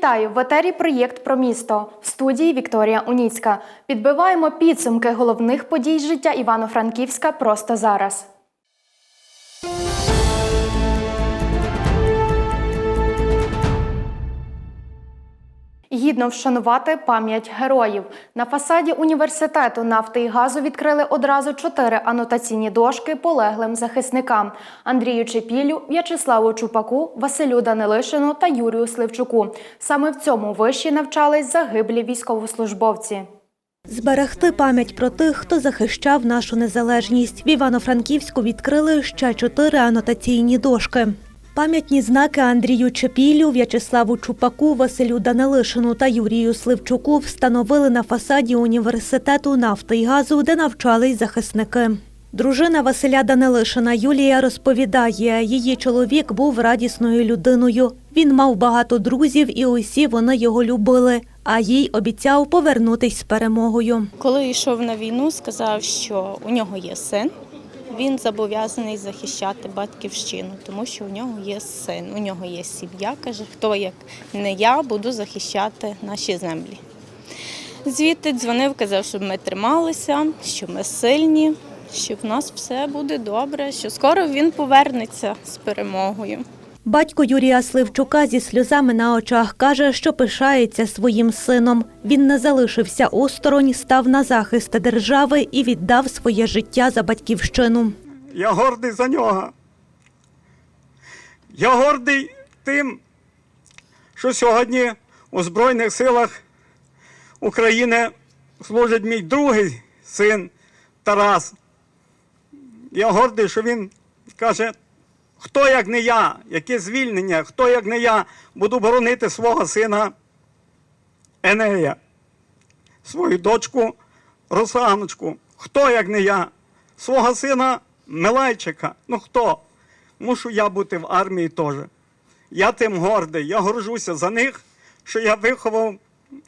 Вітаю в етері проєкт про місто в студії Вікторія Уніцька. Підбиваємо підсумки головних подій життя Івано-Франківська просто зараз. Гідно вшанувати пам'ять героїв. На фасаді університету нафти і газу відкрили одразу чотири анотаційні дошки полеглим захисникам: Андрію Чепілю, В'ячеславу Чупаку, Василю Данилишину та Юрію Сливчуку. Саме в цьому виші навчались загиблі військовослужбовці. Зберегти пам'ять про тих, хто захищав нашу незалежність. В Івано-Франківську відкрили ще чотири анотаційні дошки. Пам'ятні знаки Андрію Чепілю, В'ячеславу Чупаку, Василю Данилишину та Юрію Сливчуку встановили на фасаді університету нафти і газу, де навчались захисники. Дружина Василя Данилишина Юлія розповідає, її чоловік був радісною людиною. Він мав багато друзів, і усі вони його любили. А їй обіцяв повернутись з перемогою. Коли йшов на війну, сказав, що у нього є син. Він зобов'язаний захищати батьківщину, тому що у нього є син, у нього є сім'я. Каже, хто як не я буду захищати наші землі. Звідти дзвонив, казав, щоб ми трималися, що ми сильні, що в нас все буде добре, що скоро він повернеться з перемогою. Батько Юрія Сливчука зі сльозами на очах каже, що пишається своїм сином. Він не залишився осторонь, став на захист держави і віддав своє життя за батьківщину. Я гордий за нього. Я гордий тим, що сьогодні у Збройних силах України служить мій другий син Тарас. Я гордий, що він каже, хто як не я, яке звільнення, хто як не я буду боронити свого сина Енея, свою дочку Русаночку. Хто як не я? Свого сина Милайчика. Ну хто? Мушу я бути в армії теж. Я тим гордий, я горжуся за них, що я виховав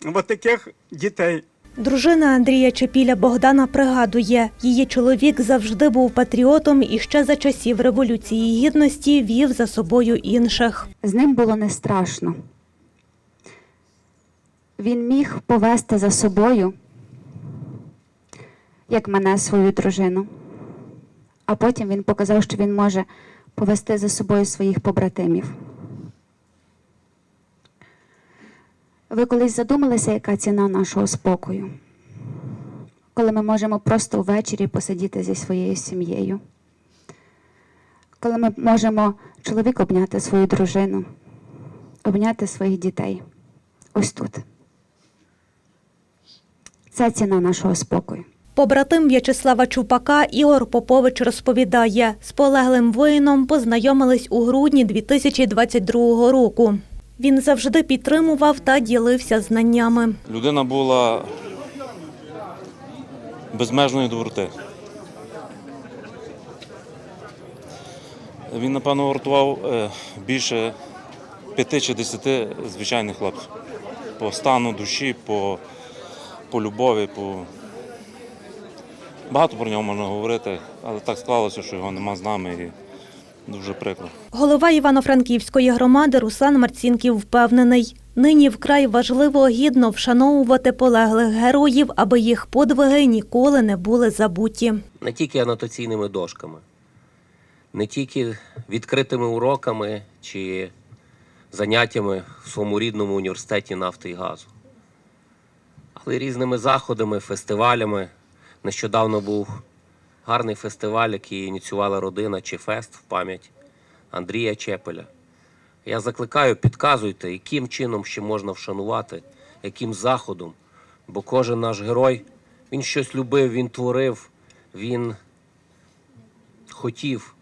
от таких дітей. Дружина Андрія Чепіля Богдана пригадує, її чоловік завжди був патріотом і ще за часів Революції Гідності вів за собою інших. З ним було не страшно. Він міг повести за собою, як мене, свою дружину. А потім він показав, що він може повести за собою своїх побратимів. Ви колись задумалися, яка ціна нашого спокою? Коли ми можемо просто ввечері посидіти зі своєю сім'єю. Коли ми можемо чоловік обняти свою дружину, обняти своїх дітей. Ось тут. Це ціна нашого спокою. Побратим В'ячеслава Чупака Ігор Попович розповідає, з полеглим воїном познайомились у грудні 2022 року. Він завжди підтримував та ділився знаннями. Людина була безмежної доброти. Він, напевно, вартував е, більше п'яти чи десяти звичайних хлопців. По стану душі, по, по любові, по. Багато про нього можна говорити, але так склалося, що його нема з нами і дуже прикро. Голова Івано-Франківської громади Руслан Марцінків впевнений, нині вкрай важливо гідно вшановувати полеглих героїв, аби їх подвиги ніколи не були забуті. не тільки анотаційними дошками, не тільки відкритими уроками чи заняттями в своєму рідному університеті нафти і газу, але й різними заходами, фестивалями. Нещодавно був гарний фестиваль, який ініціювала родина чи фест в пам'ять Андрія Чепеля. Я закликаю, підказуйте, яким чином ще можна вшанувати, яким заходом. Бо кожен наш герой, він щось любив, він творив, він хотів.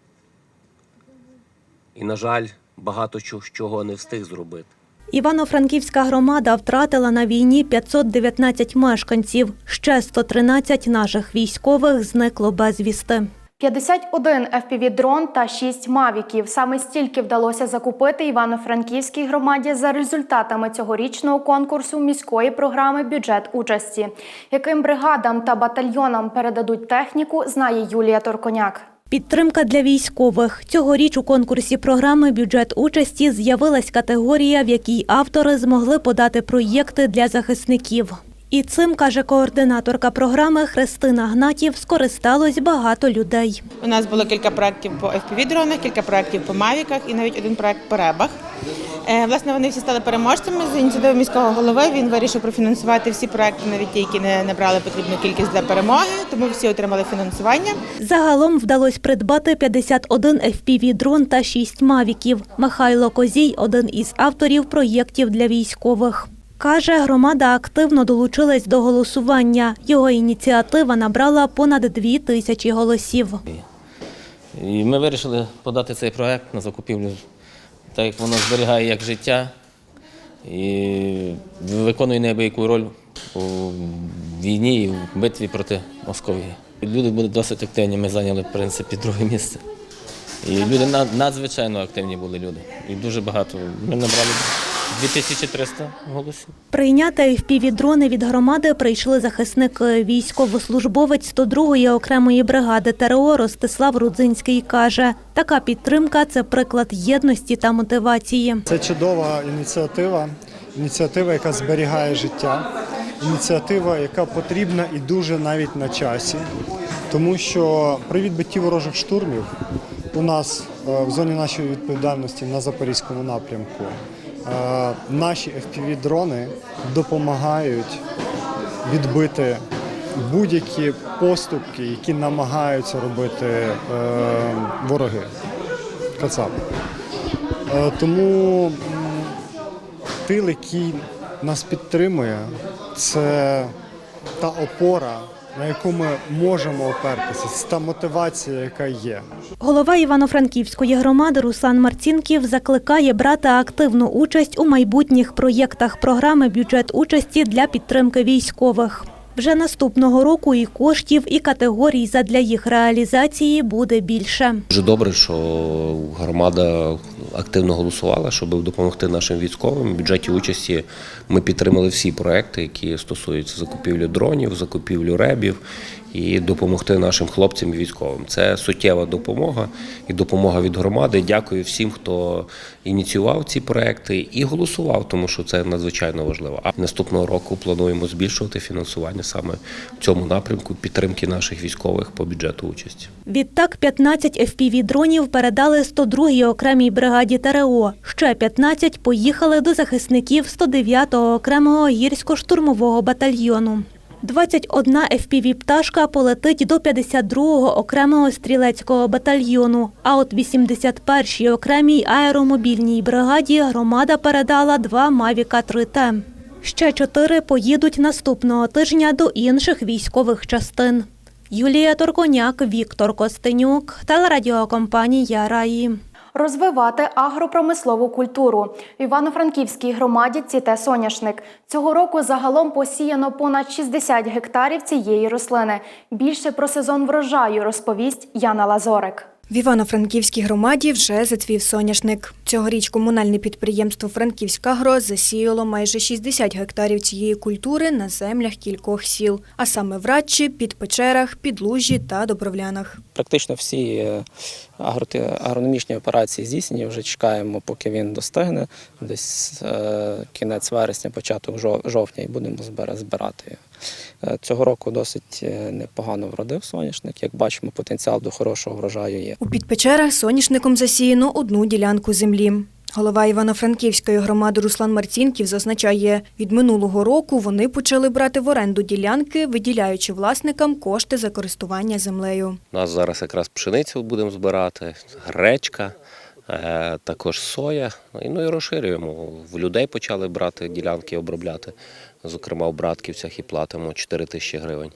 І, на жаль, багато чого- не встиг зробити. Івано-Франківська громада втратила на війні 519 мешканців. Ще 113 наших військових зникло безвісти. 51 FPV-дрон та 6 мавіків. Саме стільки вдалося закупити Івано-Франківській громаді за результатами цьогорічного конкурсу міської програми Бюджет участі. Яким бригадам та батальйонам передадуть техніку, знає Юлія Торконяк. Підтримка для військових. Цьогоріч у конкурсі програми бюджет участі з'явилась категорія, в якій автори змогли подати проєкти для захисників. І цим, каже координаторка програми Христина Гнатів, скористалось багато людей. У нас було кілька проєктів по FPV-дронах, кілька проєктів по мавіках і навіть один проєкт по ребах. Е, Власне, вони всі стали переможцями з ініціативи міського голови. Він вирішив профінансувати всі проєкти, навіть ті, які не набрали потрібну кількість для перемоги, тому всі отримали фінансування. Загалом вдалося придбати 51 FPV-дрон та 6 мавіків. Михайло Козій – один із авторів проєктів для військових. Каже, громада активно долучилась до голосування. Його ініціатива набрала понад дві тисячі голосів. І ми вирішили подати цей проект на закупівлю, так як воно зберігає як життя і виконує неабияку роль у війні і в битві проти Московії. Люди були досить активні, ми зайняли, в принципі, друге місце. І люди надзвичайно активні були люди. І дуже багато. Ми набрали 2300 голосів. Прийняти FPV-дрони від громади прийшли захисник е, військовослужбовець 102-ї окремої бригади ТРО Ростислав Рудзинський каже, така підтримка це приклад єдності та мотивації. Це чудова ініціатива, ініціатива, яка зберігає життя, ініціатива, яка потрібна і дуже навіть на часі, тому що при відбитті ворожих штурмів у нас е, в зоні нашої відповідальності на запорізькому напрямку е, наші FPV-дрони допомагають відбити будь-які поступки, які намагаються робити е, вороги. Кацапи. Е, Тому тил, який нас підтримує, це та опора, на яку ми можемо опертися, це та мотивація, яка є. Голова Івано-Франківської громади Руслан Марцінків закликає брати активну участь у майбутніх проєктах програми бюджет участі для підтримки військових. Вже наступного року і коштів, і категорій задля їх реалізації буде більше. Дуже добре, що громада активно голосувала, щоб допомогти нашим військовим. В бюджеті участі ми підтримали всі проекти, які стосуються закупівлі дронів, закупівлі ребів і допомогти нашим хлопцям і військовим. Це суттєва допомога і допомога від громади. Дякую всім, хто ініціював ці проекти і голосував, тому що це надзвичайно важливо. А наступного року плануємо збільшувати фінансування саме в цьому напрямку підтримки наших військових по бюджету участі. Відтак 15 FPV-дронів передали 102-й окремій бригаді ТРО. Ще 15 поїхали до захисників 109-го окремого гірсько-штурмового батальйону. 21 FPV-пташка полетить до 52-го окремого стрілецького батальйону. А от 81-й окремій аеромобільній бригаді громада передала два Мавіка 3Т. Ще чотири поїдуть наступного тижня до інших військових частин. Юлія Торконяк, Віктор Костенюк, телерадіокомпанія Раї. Розвивати агропромислову культуру в Івано-Франківській громаді цвіте соняшник. Цього року загалом посіяно понад 60 гектарів цієї рослини. Більше про сезон врожаю розповість Яна Лазорик. В Івано-Франківській громаді вже зацвів соняшник. Цьогоріч комунальне підприємство Франківськагро засіяло майже 60 гектарів цієї культури на землях кількох сіл, а саме в Радчі, Підпечерах, Підлужі та Добровлянах. Практично всі е, агрономічні операції здійснені. Вже чекаємо, поки він достигне. Десь е, кінець вересня, початок жов- жовтня, і будемо збира- збирати. Е, Цього року досить е, непогано вродив соняшник. Як бачимо, потенціал до хорошого врожаю є. У Підпечерах соняшником засіяно одну ділянку землі. Голова Івано-Франківської громади Руслан Марцінків зазначає, від минулого року вони почали брати в оренду ділянки, виділяючи власникам кошти за користування землею. У нас зараз якраз пшеницю будемо збирати, гречка, е, також соя. Ну і розширюємо. В людей почали брати ділянки, обробляти. Зокрема, в Братківцях і платимо 4 тисячі гривень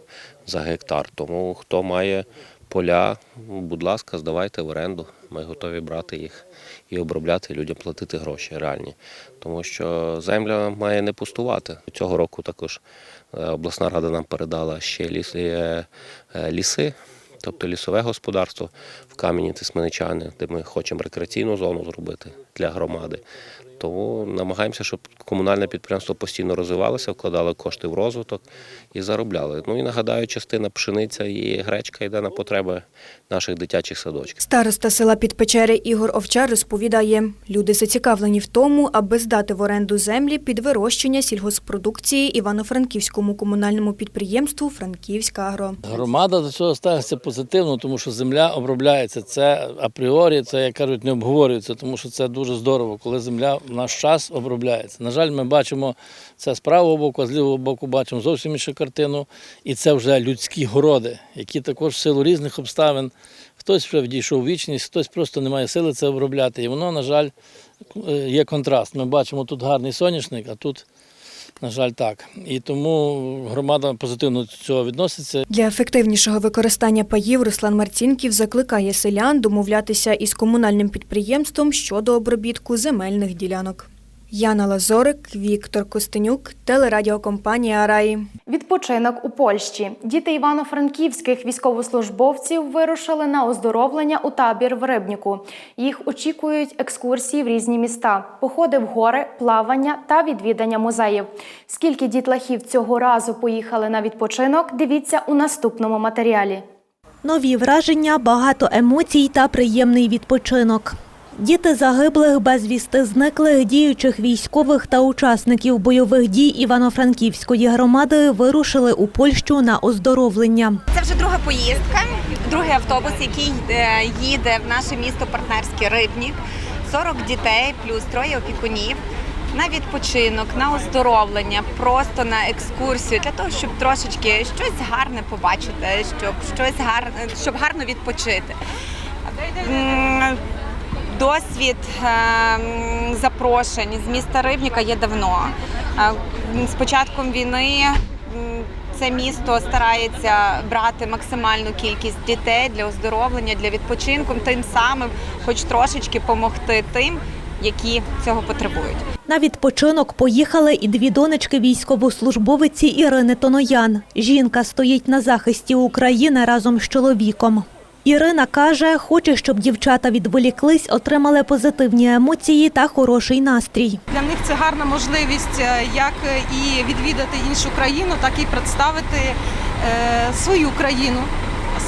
за гектар. Тому хто має поля, будь ласка, здавайте в оренду. Ми готові брати їх і обробляти, людям платити гроші реальні. Тому що земля має не пустувати. Цього року також е, обласна рада нам передала ще е, е, ліси тобто лісове господарство в Кам'яні Тисменичани, де ми хочемо рекреаційну зону зробити для громади. Тому намагаємося, щоб комунальне підприємство постійно розвивалося, вкладало кошти в розвиток і заробляли. Ну і нагадаю, частина пшениця і гречка йде на потреби наших дитячих садочків. Староста села Підпечери Ігор Овчар розповідає, люди зацікавлені в тому, аби здати в оренду землі під вирощення сільгоспродукції Івано-Франківському комунальному підприємству Франківська Агро. Громада до цього ставиться позитивно, тому що земля обробляється. Це апріорі, це як кажуть, не обговорюється, тому що це дуже здорово, коли земля в наш час обробляється. На жаль, ми бачимо це з правого боку, а з лівого боку бачимо зовсім іншу картину. І це вже людські городи, які також в силу різних обставин. Хтось вже відійшов у вічність, хтось просто не має сили це обробляти. І воно, на жаль, е, є контраст. Ми бачимо тут гарний соняшник, а тут, на жаль, так. І тому громада позитивно до цього відноситься. Для ефективнішого використання паїв Руслан Марцінків закликає селян домовлятися із комунальним підприємством щодо обробітку земельних ділянок. Яна Лазорик, Віктор Костенюк, телерадіокомпанія Раї. Відпочинок у Польщі. Діти івано-франківських військовослужбовців вирушили на оздоровлення у табір в Рибніку. Їх очікують екскурсії в різні міста, походи в гори, плавання та відвідання музеїв. Скільки дітлахів цього разу поїхали на відпочинок, дивіться у наступному матеріалі. Нові враження, багато емоцій та приємний відпочинок. Діти загиблих, безвісти зниклих, діючих військових та учасників бойових дій Івано-Франківської громади вирушили у Польщу на оздоровлення. Це вже друга поїздка, другий автобус, який е, їде в наше місто партнерське Рибнік. 40 дітей плюс троє опікунів. На відпочинок, на оздоровлення, просто на екскурсію для того, щоб трошечки щось гарне побачити, щоб щось гарне, щоб гарно відпочити. Досвід е, запрошень з міста Рибніка є давно. Е, З початком війни це місто старається брати максимальну кількість дітей для оздоровлення, для відпочинку, тим самим, хоч трошечки допомогти тим, які цього потребують. На відпочинок поїхали і дві донечки військовослужбовиці Ірини Тоноян. Жінка стоїть на захисті України разом з чоловіком. Ірина каже, хоче, щоб дівчата відволіклись, отримали позитивні емоції та хороший настрій. Для них це гарна можливість е, як і відвідати іншу країну, так і представити е, свою країну,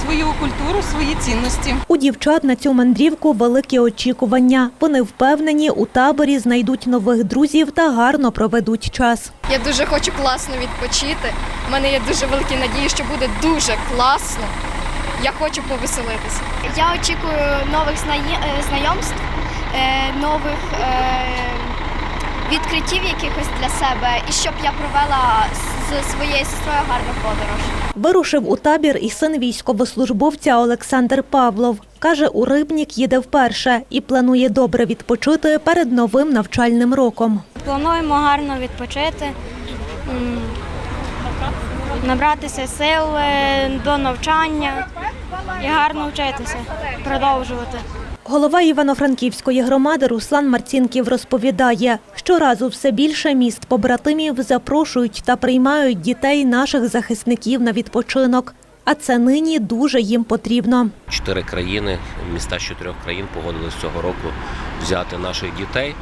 свою культуру, свої цінності. У дівчат на цю мандрівку великі очікування. Вони впевнені, у таборі знайдуть нових друзів та гарно проведуть час. Я дуже хочу класно відпочити. У мене є дуже великі надії, що буде дуже класно. Я хочу повеселитися. Я очікую нових е, знайомств, е, нових е, відкриттів якихось для себе, і щоб я провела з своєю сестрою гарну подорож. Вирушив у табір і син військовослужбовця Олександр Павлов. Каже, у Рибнік їде вперше і планує добре відпочити перед новим навчальним роком. Плануємо гарно відпочити, набратися сил е, до навчання і гарно вчитися, продовжувати. Голова Івано-Франківської громади Руслан Марцінків розповідає, щоразу все більше міст побратимів запрошують та приймають дітей наших захисників на відпочинок. А це нині дуже їм потрібно. Чотири країни, міста з чотирьох країн погодились цього року взяти наших дітей.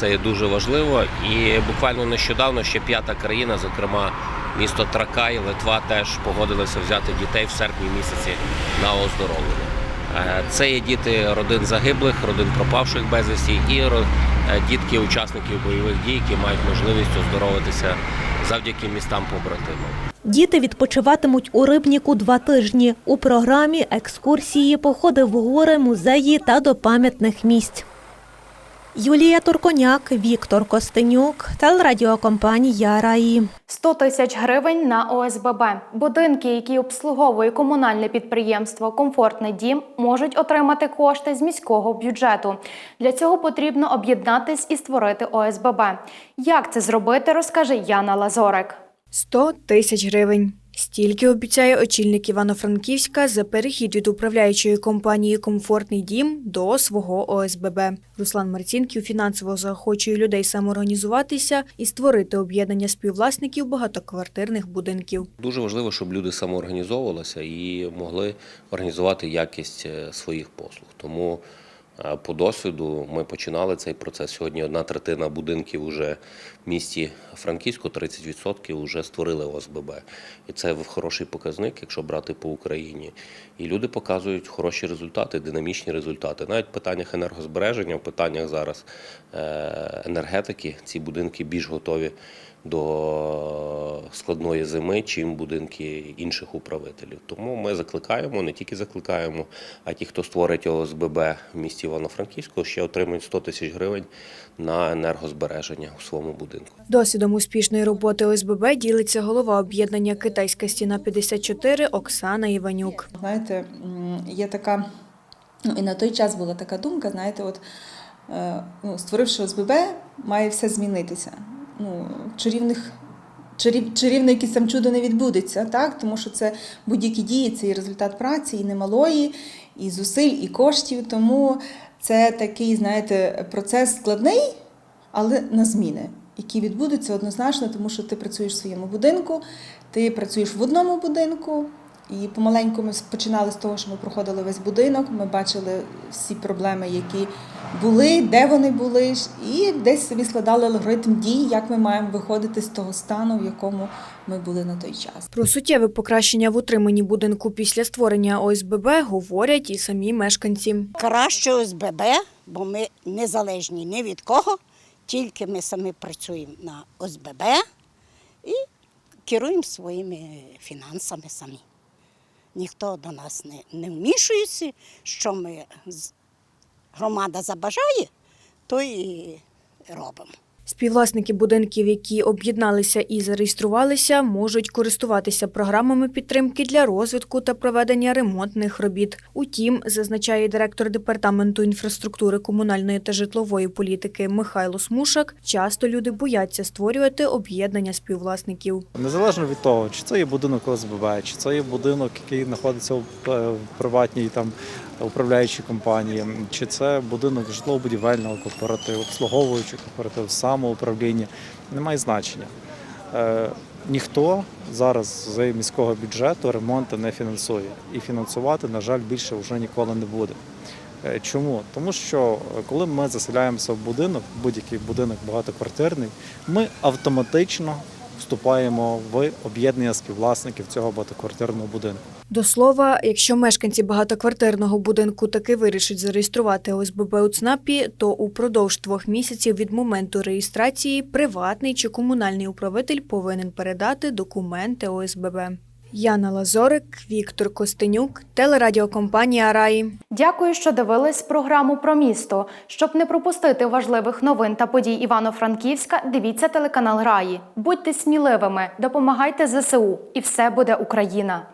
Це є дуже важливо. І буквально нещодавно ще п'ята країна, зокрема місто Тракай, Литва, теж погодилися взяти дітей в серпні місяці на оздоровлення. Е, Це є діти родин загиблих, родин пропавших безвісті і е, дітки учасників бойових дій, які мають можливість оздоровитися завдяки містам побратимам. Діти відпочиватимуть у Рибніку два тижні. У програмі екскурсії, походи в гори, музеї та до пам'ятних місць. Юлія Турконяк, Віктор Костенюк, телерадіокомпанія Раї. 100 тисяч гривень на ОСББ. Будинки, які обслуговує комунальне підприємство Комфортний дім, можуть отримати кошти з міського бюджету. Для цього потрібно об'єднатись і створити ОСББ. Як це зробити, розкаже Яна Лазорик. 100 тисяч гривень. Стільки обіцяє очільник Івано-Франківська за перехід від управляючої компанії Комфортний дім до свого ОСББ. Руслан Марцінків фінансово заохочує людей самоорганізуватися і створити об'єднання співвласників багатоквартирних будинків. Дуже важливо, щоб люди самоорганізовувалися і могли організувати якість е, своїх послуг. Тому По досвіду ми починали цей процес. Сьогодні одна третина будинків уже в місті Франківську, 30% вже створили ОСББ. І це хороший показник, якщо брати по Україні. І люди показують хороші результати, динамічні результати. Навіть в питаннях енергозбереження, в питаннях зараз е, енергетики ці будинки більш готові до складної зими, чим будинки інших управителів. Тому ми закликаємо, не тільки закликаємо, а ті, хто створить ОСББ в місті Івано-Франківську, ще отримують 100 тисяч гривень на енергозбереження у своєму будинку. Досвідом успішної роботи ОСББ ділиться голова об'єднання Китайська стіна 54 Оксана Іванюк. Знаєте, є така, ну і на той час була така думка, знаєте, от е, ну, створивши ОСББ, має все змінитися. Ну, чарівних. Чарів, чарівне якесь там чудо не відбудеться, так? тому що це будь-які дії, це і результат праці, і немалої, і зусиль, і коштів. Тому це такий, знаєте, процес складний, але на зміни, які відбудуться однозначно, тому що ти працюєш в своєму будинку, ти працюєш в одному будинку. І помаленьку ми починали з того, що ми проходили весь будинок, ми бачили всі проблеми, які були, де вони були, і десь собі складали алгоритм дій, як ми маємо виходити з того стану, в якому ми були на той час. Про суттєве покращення в утриманні будинку після створення ОСББ говорять і самі мешканці. Краще ОСББ, бо ми незалежні ні від кого, тільки ми самі працюємо на ОСББ і керуємо своїми фінансами самі. Ніхто до нас не, не вмішується, що ми громада забажає, то і робимо. Співвласники будинків, які об'єдналися і зареєструвалися, можуть користуватися програмами підтримки для розвитку та проведення ремонтних робіт. Утім, зазначає директор департаменту інфраструктури комунальної та житлової політики Михайло Смушак, часто люди бояться створювати об'єднання співвласників. Незалежно від того, чи це є будинок ОСББ, чи це є будинок, який знаходиться в е, приватній там управляючій компанії, чи це будинок житлово-будівельного кооперативу, обслуговуючого кооперативу, самоуправління, немає значення. Е, ніхто зараз з міського бюджету ремонти не фінансує. І фінансувати, на жаль, більше вже ніколи не буде. Е, Чому? Тому що е, коли ми заселяємося в будинок, будь-який будинок багатоквартирний, ми автоматично вступаємо в об'єднання співвласників цього багатоквартирного будинку. До слова, якщо мешканці багатоквартирного будинку таки вирішать зареєструвати ОСББ у ЦНАПі, то упродовж двох місяців від моменту реєстрації приватний чи комунальний управитель повинен передати документи ОСББ. Яна Лазорик, Віктор Костенюк, телерадіокомпанія Раї. Дякую, що дивились програму про місто. Щоб не пропустити важливих новин та подій Івано-Франківська, дивіться телеканал Раї. Будьте сміливими, допомагайте ЗСУ, і все буде Україна.